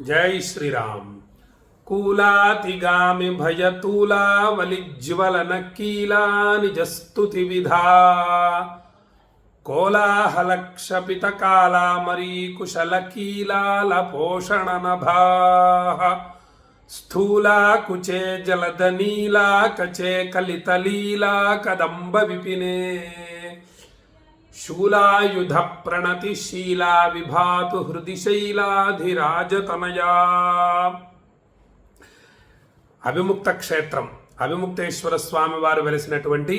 జై శ్రీరామ్. కూలాతిగామి భయతూలావలిజ్వలన కీలా నిజస్తుతి విధా. కోలాహలక్షపిత కాలామరీ కుశల కీలాల పోషణ నభా స్థూలాకుచే కుచే జలద కచే కలిత కదంబ విపినే. శూలాయుధ ప్రణతిశీలా విభాతు హృది శైలాధిరాజతనయా అభిముక్త క్షేత్రం అభిముక్తేశ్వర స్వామి వారు వెలిసినటువంటి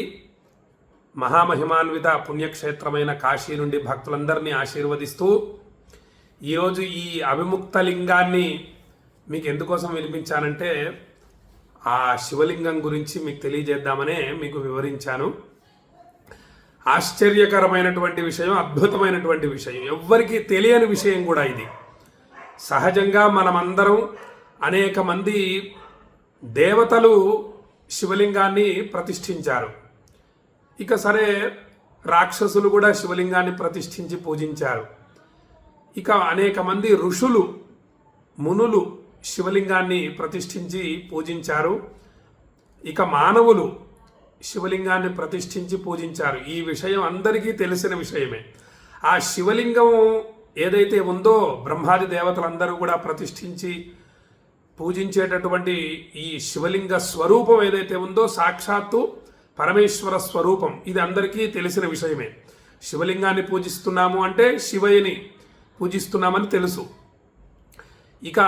మహామహిమాన్విత పుణ్యక్షేత్రమైన కాశీ నుండి భక్తులందరినీ ఆశీర్వదిస్తూ ఈరోజు ఈ అభిముక్త లింగాన్ని మీకు ఎందుకోసం వినిపించానంటే ఆ శివలింగం గురించి మీకు తెలియజేద్దామనే మీకు వివరించాను. ఆశ్చర్యకరమైనటువంటి విషయం అద్భుతమైనటువంటి విషయం. ఎవ్వరికీ తెలియని విషయం కూడా ఇది. సహజంగా మనమందరం అనేక మంది దేవతలు శివలింగాన్ని ప్రతిష్ఠించారు. ఇక సరే రాక్షసులు కూడా శివలింగాన్ని ప్రతిష్ఠించి పూజించారు. ఇక అనేక మంది ఋషులు మునులు శివలింగాన్ని ప్రతిష్ఠించి పూజించారు. ఇక మానవులు శివలింగాన్ని ప్రతిష్ఠించి పూజించారు. ఈ విషయం అందరికీ తెలిసిన విషయమే. ఆ శివలింగం ఏదైతే ఉందో బ్రహ్మాది దేవతలందరూ కూడా ప్రతిష్ఠించి పూజించేటటువంటి ఈ శివలింగ స్వరూపం ఏదైతే ఉందో సాక్షాత్తు పరమేశ్వర స్వరూపం. ఇది అందరికీ తెలిసిన విషయమే. శివలింగాన్ని పూజిస్తున్నాము అంటే శివయ్యని పూజిస్తున్నామని తెలుసు. ఇక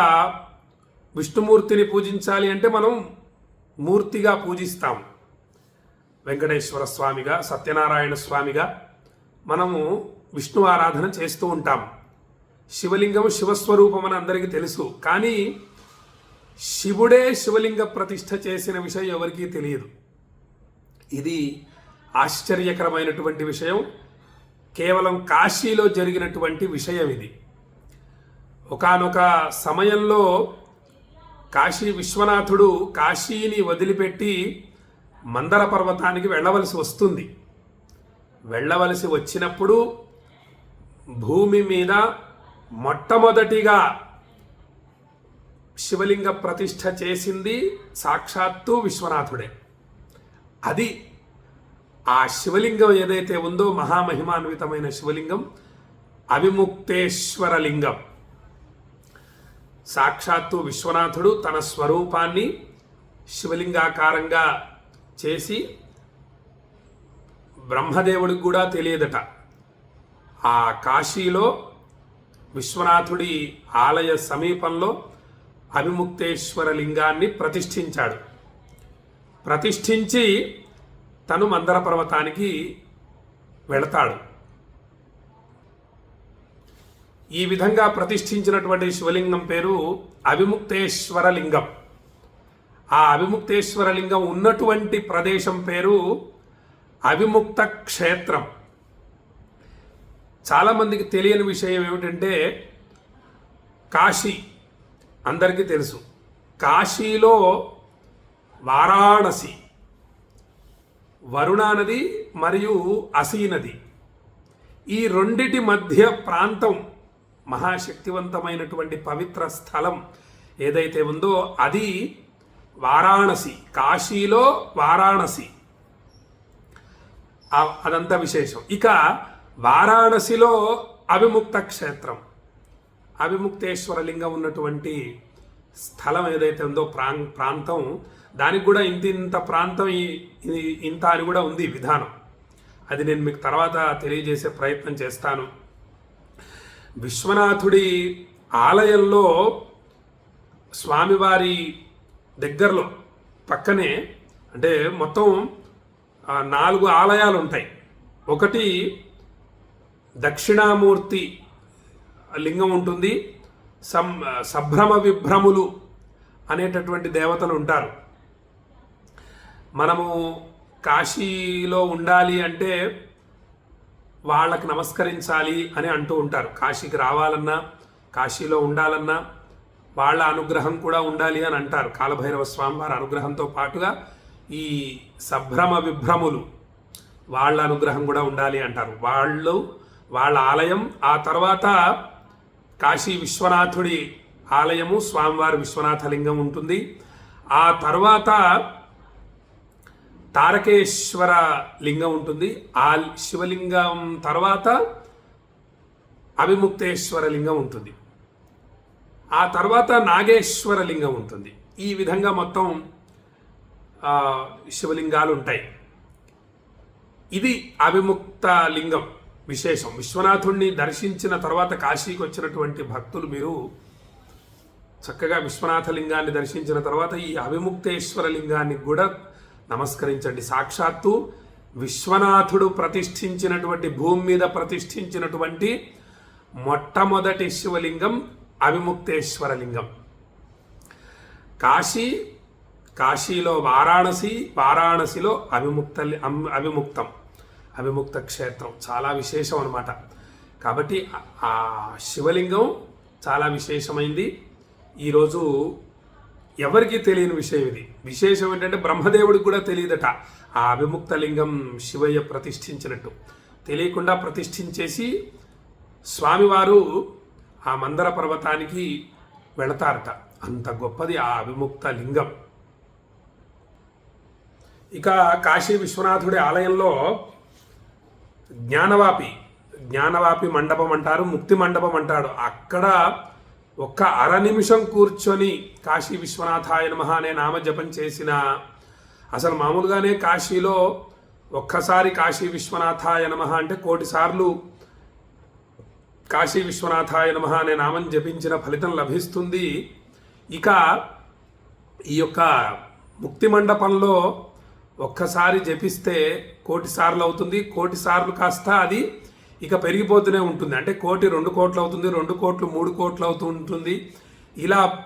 విష్ణుమూర్తిని పూజించాలి అంటే మనం మూర్తిగా పూజిస్తాం. వెంకటేశ్వర స్వామిగా సత్యనారాయణ స్వామిగా మనము విష్ణు ఆరాధన చేస్తూ ఉంటాం. శివలింగం శివస్వరూపం అని అందరికీ తెలుసు. కానీ శివుడే శివలింగ ప్రతిష్ఠ చేసిన విషయం ఎవరికీ తెలియదు. ఇది ఆశ్చర్యకరమైనటువంటి విషయం. కేవలం కాశీలో జరిగినటువంటి విషయం ఇది. ఒకనొక సమయంలో కాశీ విశ్వనాథుడు కాశీని వదిలిపెట్టి మందర పర్వతానికి వెళ్ళవలసి వస్తుంది. వెళ్ళవలసి వచ్చినప్పుడు భూమి మీద మొట్టమొదటిగా శివలింగ ప్రతిష్ఠ చేసింది సాక్షాత్తు విశ్వనాథుడే. అది ఆ శివలింగం ఏదైతే ఉందో మహామహిమాన్వితమైన శివలింగం అవిముక్తేశ్వరలింగం సాక్షాత్తు విశ్వనాథుడు తన స్వరూపాన్ని శివలింగాకారంగా చేసి బ్రహ్మదేవుడికి కూడా తెలియదట. ఆ కాశీలో విశ్వనాథుడి ఆలయ సమీపంలో అవిముక్తేశ్వర లింగాన్ని ప్రతిష్ఠించాడు. ప్రతిష్ఠించి తను మందర పర్వతానికి వెళతాడు. ఈ విధంగా ప్రతిష్ఠించినటువంటి శివలింగం పేరు అవిముక్తేశ్వర లింగం. ఆ అవిముక్తేశ్వర లింగం ఉన్నటువంటి ప్రదేశం పేరు అవిముక్త క్షేత్రం. చాలామందికి తెలియని విషయం ఏమిటంటే కాశీ అందరికీ తెలుసు. కాశీలో వారాణసి వరుణా నది మరియు అసీ నది. ఈ రెండిటి మధ్య ప్రాంతం మహాశక్తివంతమైనటువంటి పవిత్ర స్థలం ఏదైతే ఉందో అది వారాణసి కాశీలో వారాణసి. అదంతా విశేషం. ఇక వారాణసిలో అవిముక్త క్షేత్రం. అవిముక్తేశ్వర లింగం ఉన్నటువంటి స్థలం ఏదైతే ఉందో ప్రాం ప్రాంతం దానికి కూడా ఇంత ఇంత ప్రాంతం ఇంత అని కూడా ఉంది విధానం. అది నేను మీకు తర్వాత తెలియజేసే ప్రయత్నం చేస్తాను. విశ్వనాథుడి ఆలయంలో స్వామివారి దగ్గరలో పక్కనే అంటే మొత్తం నాలుగు ఆలయాలు ఉంటాయి ఒకటి దక్షిణామూర్తి లింగం ఉంటుంది. సం సంభ్రమ విభ్రములు అనేటటువంటి దేవతలు ఉంటారు. మనము కాశీలో ఉండాలి అంటే వాళ్ళకి నమస్కరించాలి అని అంటూ ఉంటారు. కాశీకి రావాలన్నా కాశీలో ఉండాలన్నా వాళ్ళ అనుగ్రహం కూడా ఉండాలి అని అంటారు. కాలభైరవ స్వామి వారి అనుగ్రహంతో పాటుగా ఈ సంభ్రమ విభ్రములు వాళ్ళ అనుగ్రహం కూడా ఉండాలి అంటారు. వాళ్ళు వాళ్ళ ఆలయం ఆ తర్వాత కాశీ విశ్వనాథుడి ఆలయము స్వామివారి విశ్వనాథ లింగం ఉంటుంది. ఆ తర్వాత తారకేశ్వర లింగం ఉంటుంది. ఆ శివలింగం తర్వాత అవిముక్తేశ్వర లింగం ఉంటుంది. ఆ తర్వాత నాగేశ్వర లింగం ఉంటుంది. ఈ విధంగా మొత్తం శివలింగాలు ఉంటాయి ఇది అవిముక్త లింగం విశేషం. విశ్వనాథుణ్ణి దర్శించిన తర్వాత కాశీకి వచ్చినటువంటి భక్తులు మీరు చక్కగా విశ్వనాథ లింగాన్ని దర్శించిన తర్వాత ఈ అవిముక్తేశ్వర లింగాన్ని కూడా నమస్కరించండి. సాక్షాత్తు విశ్వనాథుడు ప్రతిష్ఠించినటువంటి భూమి మీద ప్రతిష్ఠించినటువంటి మొట్టమొదటి శివలింగం అవిముక్తేశ్వర లింగం కాశీ కాశీలో వారాణసి వారాణసిలో అవిముక్త అవిముక్తం. అవిముక్త క్షేత్రం. చాలా విశేషం అనమాట కాబట్టి ఆ- శివలింగం చాలా విశేషమైంది. ఈరోజు ఎవరికి తెలియని విషయం ఇది. విశేషం ఏంటంటే బ్రహ్మదేవుడికి కూడా తెలియదట. ఆ అవిముక్త లింగం శివయ్య ప్రతిష్ఠించినట్టు. తెలియకుండా ప్రతిష్ఠించేసి స్వామివారు ఆ మందర పర్వతానికి వెళతారట. అంత గొప్పది ఆ అవిముక్త లింగం. ఇక కాశీ విశ్వనాథుడి ఆలయంలో జ్ఞానవాపి జ్ఞానవాపి మండపం అంటారు ముక్తి మండపం అంటాడు. అక్కడ ఒక్క అర నిమిషం కూర్చొని కాశీ విశ్వనాథాయ నమ అనే నామజపం చేసిన అసలు మామూలుగానే కాశీలో ఒక్కసారి కాశీ విశ్వనాథాయ నమ అంటే కోటి సార్లు కాశీ విశ్వనాథాయ నమ అనే నామం జపించిన ఫలితం లభిస్తుంది. ఇక ఈ యొక్క ముక్తి మండపంలో ఒక్కసారి జపిస్తే కోటి సార్లు అవుతుంది. కోటి సార్లు కాస్త అది ఇక పెరిగిపోతూనే ఉంటుంది. అంటే కోటి రెండు కోట్లు అవుతుంది రెండు కోట్లు మూడు కోట్లు అవుతూ ఉంటుంది. ఇలా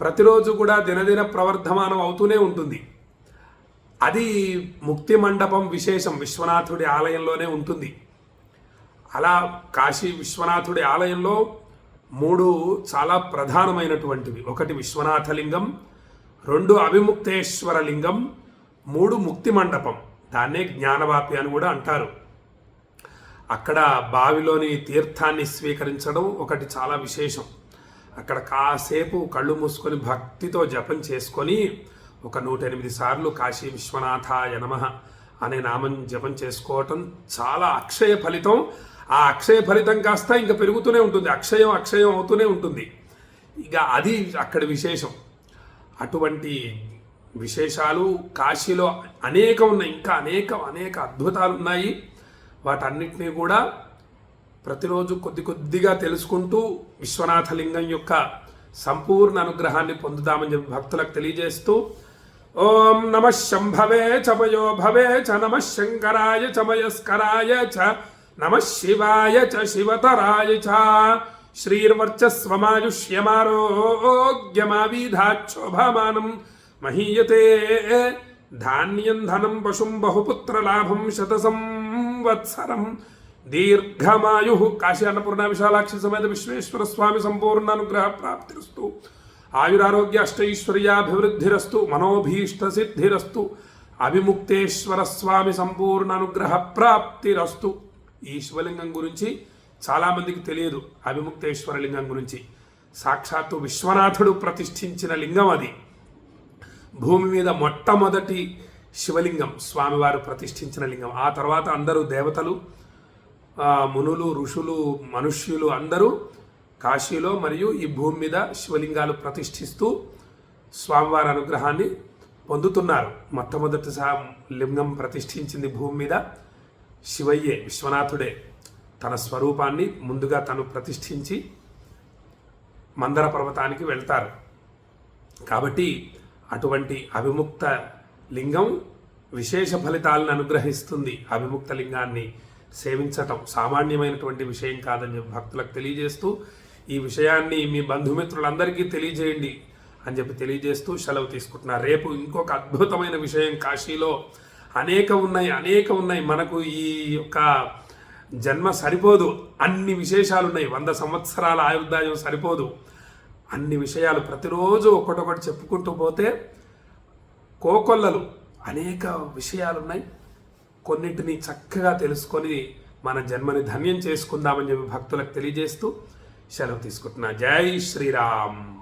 ప్రతిరోజు కూడా దినదిన ప్రవర్ధమానం అవుతూనే ఉంటుంది. అది ముక్తి మండపం విశేషం. విశ్వనాథుడి ఆలయంలోనే ఉంటుంది. అలా కాశీ విశ్వనాథుడి ఆలయంలో మూడు చాలా ప్రధానమైనటువంటివి. ఒకటి విశ్వనాథ లింగం రెండు అవిముక్తేశ్వర లింగం మూడు ముక్తి మండపం దాన్నే జ్ఞానవాపి అని కూడా అంటారు. అక్కడ బావిలోని తీర్థాన్ని స్వీకరించడం ఒకటి చాలా విశేషం. అక్కడ కాసేపు కళ్ళు మూసుకొని భక్తితో జపం చేసుకొని ఒక నూట ఎనిమిది సార్లు కాశీ విశ్వనాథ యనమ అనే నామం జపం చేసుకోవటం చాలా అక్షయ ఫలితం. ఆ అక్షయ ఫలితం కాస్త ఇంకా పెరుగుతూనే ఉంటుంది. అక్షయం అక్షయం అవుతూనే ఉంటుంది. ఇక అది అక్కడ విశేషం. అటువంటి విశేషాలు కాశీలో అనేక ఉన్నాయి. ఇంకా అనేక అనేక అద్భుతాలు ఉన్నాయి. వాటన్నిటినీ కూడా ప్రతిరోజు కొద్ది కొద్దిగా తెలుసుకుంటూ విశ్వనాథ లింగం యొక్క సంపూర్ణ అనుగ్రహాన్ని పొందుదామని చెప్పి భక్తులకు తెలియజేస్తూ ఓం నమ శంభవే చమయో భవే చ నమ శంకరాయ చమయస్కరాయ చ నమ శివాయ చ శివతరాయ చ. శ్రీర్వర్చస్వమాయుష్యమారోగ్యమావిధాక్షోభమానం మహీయతే. ధాన్యం ధనం పశుం బహుపుత్రలాభం శత సంవత్సరం దీర్ఘమాయు కాశీ అన్నపూర్ణ విశాలాక్షి సమేత విశ్వేశ్వర స్వామి సంపూర్ణ అనుగ్రహ ప్రాప్తిరస్తు ఆయురారోగ్య అష్టైశ్వర్యాభివృద్ధిరస్తు మనోభీష్ట సిద్ధిరస్తు అవిముక్తేశ్వర స్వామి సంపూర్ణ అనుగ్రహ ప్రాప్తిరస్తు ఈ శివలింగం గురించి చాలామందికి తెలియదు అవిముక్తేశ్వర లింగం గురించి. సాక్షాత్తు విశ్వనాథుడు ప్రతిష్ఠించిన లింగం అది. భూమి మీద మొట్టమొదటి శివలింగం స్వామివారు ప్రతిష్ఠించిన లింగం. ఆ తర్వాత అందరూ దేవతలు మునులు ఋషులు మనుష్యులు అందరూ కాశీలో మరియు ఈ భూమి మీద శివలింగాలు ప్రతిష్ఠిస్తూ స్వామివారి అనుగ్రహాన్ని పొందుతున్నారు. మొట్టమొదటి సా లింగం ప్రతిష్ఠించింది భూమి మీద. శివయ్యే విశ్వనాథుడే. తన స్వరూపాన్ని ముందుగా తను ప్రతిష్ఠించి మందర పర్వతానికి వెళ్తారు. కాబట్టి అటువంటి అవిముక్త లింగం విశేష ఫలితాలను అనుగ్రహిస్తుంది. అవిముక్త లింగాన్ని సేవించటం సామాన్యమైనటువంటి విషయం కాదని చెప్పి భక్తులకు తెలియజేస్తూ ఈ విషయాన్ని మీ బంధుమిత్రులందరికీ తెలియజేయండి అని చెప్పి తెలియజేస్తూ సెలవు తీసుకుంటున్నారు రేపు ఇంకొక అద్భుతమైన విషయం కాశీలో అనేక ఉన్నాయి అనేక ఉన్నాయి. మనకు ఈ యొక్క జన్మ సరిపోదు. అన్ని విశేషాలు ఉన్నాయి. వంద సంవత్సరాల ఆయుర్దాయం సరిపోదు. అన్ని విషయాలు ప్రతిరోజు ఒకటొకటి చెప్పుకుంటూ పోతే కోకొల్లలు అనేక విషయాలు ఉన్నాయి. కొన్నింటిని చక్కగా తెలుసుకొని మన జన్మని ధన్యం చేసుకుందామని చెప్పి భక్తులకు తెలియజేస్తూ సెలవు తీసుకుంటున్నా. జై శ్రీరామ్.